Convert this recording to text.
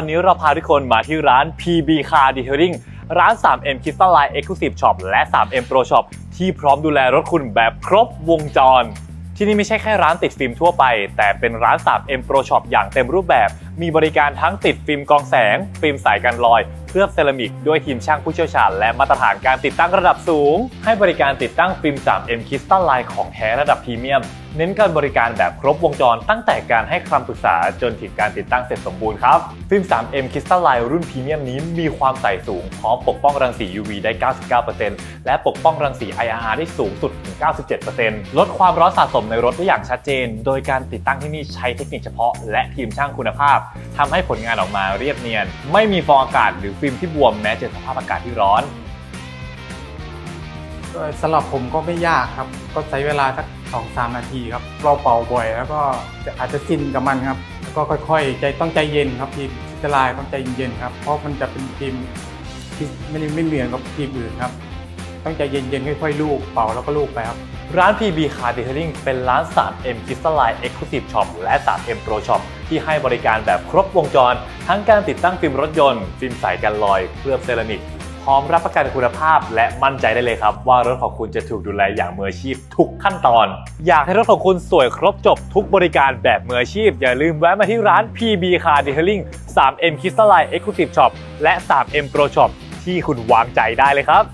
วันนี้เราพาทุกคนมาที่ร้าน PB Car Detailing ร้าน 3M Crystal Line Exclusive Shop และ 3M Pro Shop ที่พร้อมดูแลรถคุณแบบครบวงจร ที่นี่ไม่ใช่แค่ร้านติดฟิล์มทั่วไป แต่เป็นร้าน 3M Pro Shop อย่างเต็มรูปแบบ มีบริการทั้งติดฟิล์มกองแสง ฟิล์มสายกันรอย เคลือบเซรามิกด้วยทีมช่างผู้เชี่ยวชาญ และมาตรฐานการติดตั้งระดับสูง ให้บริการติดตั้งฟิล์ม 3M Crystal Line ของแท้ระดับพรีเมียม เน้นการบริการแบบครบวงจร ตั้งแต่การให้คำปรึกษาจนถึงการติดตั้งเสร็จสมบูรณ์ครับ ฟิล์ม 3M Crystal Line รุ่นพรีเมียมนี้มีความใสสูงพร้อมปกป้องรังสี UV ได้ 99%และปกป้องรังสี IR ได้สูงสุดถึง 97%ลดความร้อนสะสมในรถได้อย่างชัดเจน โดยการติดตั้งที่นี่ใช้เทคนิคเฉพาะ และทีมช่างคุณภาพทำให้ผลงานออกมาเรียบเนียน ไม่มีฟองอากาศหรือฟิล์มที่บวมแม้เจอสภาพอากาศที่ร้อนก็สำหรับผมก็ไม่ยากครับ ก็ใช้เวลาสักสองสามนาทีครับเราเป่าบ่อย แล้วก็จะอาจจะชินกับมันครับ แล้วก็ค่อยๆ ใจต้องใจเย็นครับทีมพิจารณาต้องใจเย็นๆครับ เพราะมันจะเป็นทีมที่ไม่ได้ไม่เหมือนกับทีมอื่นครับ ต้องใจเย็นๆ ค่อยๆ ลูกเป่าแล้วก็ลูกไปครับ ร้าน PB Car Detailing เป็นร้าน 3M Crystal Line Exclusive Shop และ 3M Pro Shop ที่ให้บริการแบบครบวงจร ทั้งการติดตั้งฟิล์มรถยนต์ ฟิล์มใสกันรอยเคลือบเซรามิกพร้อมรับประกันคุณภาพ และมั่นใจได้เลยครับ ว่ารถของคุณจะถูกดูแลอย่างมืออาชีพทุกขั้นตอน อยากให้รถของคุณสวยครบจบทุกบริการแบบมืออาชีพ อย่าลืมแวะมาที่ร้าน PB Car Detailing 3M Crystal Line Exclusive Shop และ 3M Pro Shop ที่คุณวางใจได้เลยครับ